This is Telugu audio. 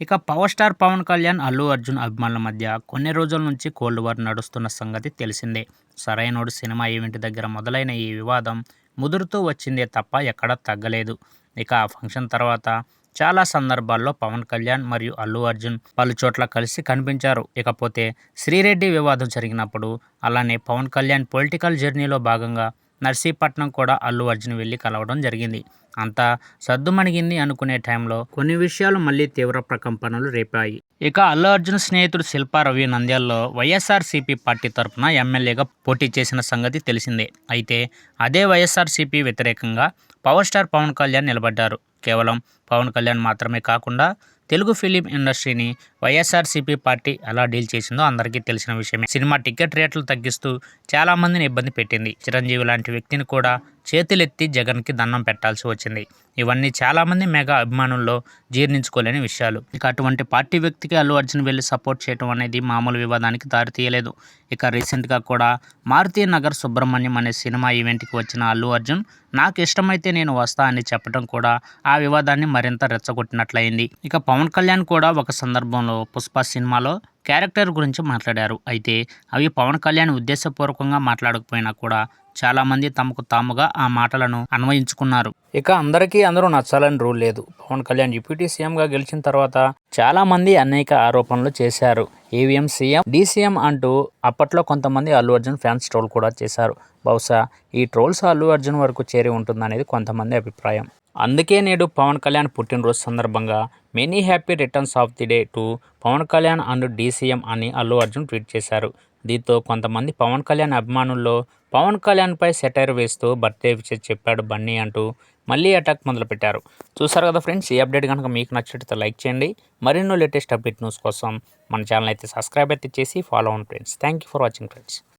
ఇక పవర్ స్టార్ పవన్ కళ్యాణ్ అల్లు అర్జున్ అభిమానుల మధ్య కొన్ని రోజుల నుంచి కోల్డ్ వార్ నడుస్తున్న సంగతి తెలిసిందే. సరైనోడు సినిమా ఈవెంట్ దగ్గర మొదలైన ఈ వివాదం ముదురుతూ వచ్చిందే తప్ప ఎక్కడా తగ్గలేదు. ఇక ఆ ఫంక్షన్ తర్వాత చాలా సందర్భాల్లో పవన్ కళ్యాణ్ మరియు అల్లు అర్జున్ పలు చోట్ల కలిసి కనిపించారు. ఇకపోతే శ్రీరెడ్డి వివాదం జరిగినప్పుడు అలానే పవన్ కళ్యాణ్ పొలిటికల్ జర్నీలో భాగంగా నర్సీపట్నం కూడా అల్లు అర్జున్ వెళ్ళి కలవడం జరిగింది. అంతా సద్దుమణిగింది అనుకునే టైంలో కొన్ని విషయాలు మళ్ళీ తీవ్ర ప్రకంపనలు రేపాయి. ఇక అల్లు అర్జున్ స్నేహితుడు శిల్పా రవి నంద్యాల్లో వైఎస్ఆర్సీపీ పార్టీ తరఫున ఎమ్మెల్యేగా పోటీ చేసిన సంగతి తెలిసిందే. అయితే అదే వైఎస్ఆర్సీపీ వ్యతిరేకంగా పవర్ స్టార్ పవన్ కళ్యాణ్ నిలబడ్డారు. కేవలం పవన్ కళ్యాణ్ మాత్రమే కాకుండా తెలుగు ఫిలిం ఇండస్ట్రీని వైఎస్ఆర్సీపీ పార్టీ ఎలా డీల్ చేసిందో అందరికీ తెలిసిన విషయమే. సినిమా టికెట్ రేట్లు తగ్గిస్తూ చాలామందిని ఇబ్బంది పెట్టింది. చిరంజీవి లాంటి వ్యక్తిని కూడా చేతులెత్తి జగన్కి దండం పెట్టాల్సి వచ్చింది. ఇవన్నీ చాలామంది మెగా అభిమానుల్లో జీర్ణించుకోలేని విషయాలు. ఇక అటువంటి పార్టీ వ్యక్తికి అల్లు అర్జున్ వెళ్ళి సపోర్ట్ చేయడం అనేది మామూలు వివాదానికి దారితీయలేదు ఇక రీసెంట్గా కూడా మారుతీ నగర్ సుబ్రహ్మణ్యం అనే సినిమా ఈవెంట్కి వచ్చిన అల్లు అర్జున్ నాకు ఇష్టమైతే నేను వస్తా అని చెప్పడం కూడా ఆ వివాదాన్ని మరింత రెచ్చగొట్టినట్లయింది. ఇక పవన్ కళ్యాణ్ కూడా ఒక సందర్భంలో పుష్ప సినిమాలో క్యారెక్టర్ గురించి మాట్లాడారు. అయితే అవి పవన్ కళ్యాణ్ ఉద్దేశపూర్వకంగా మాట్లాడకపోయినా కూడా చాలామంది తమకు తాముగా ఆ మాటలను అన్వయించుకున్నారు. ఇక అందరికీ అందరూ నచ్చాలని రూల్ లేదు. పవన్ కళ్యాణ్ డిప్యూటీ సీఎంగా గెలిచిన తర్వాత చాలామంది అనేక ఆరోపణలు చేశారు. ఈవీఎం సీఎం డీసీఎం అంటూ అప్పట్లో కొంతమంది అల్లు అర్జున్ ఫ్యాన్స్ ట్రోల్ కూడా చేశారు. బహుశా ఈ ట్రోల్స్ అల్లు అర్జున్ వరకు చేరి ఉంటుందనేది కొంతమంది అభిప్రాయం. అందుకే నేడు పవన్ కళ్యాణ్ పుట్టినరోజు సందర్భంగా many happy returns of the day to Pawan Kalyan and DCM అని అల్లు అర్జున్ ట్వీట్ చేశారు. దీంతో కొంతమంది పవన్ కళ్యాణ్ అభిమానుల్లో పవన్ కళ్యాణ్పై సెటైర్ వేస్తూ బర్త్డే విషయం చెప్పాడు బన్నీ అంటూ మళ్ళీ అటాక్ మొదలుపెట్టారు. చూసారు కదా ఫ్రెండ్స్ ఈ అప్డేట్ కనుక మీకు నచ్చితే లైక్ చేయండి. మరిన్నో లేటెస్ట్ అప్డేట్ న్యూస్ కోసం మన ఛానల్ అయితే సబ్స్క్రైబ్ అయితే చేసి ఫాలో అవ్వండి friends thank you for watching friends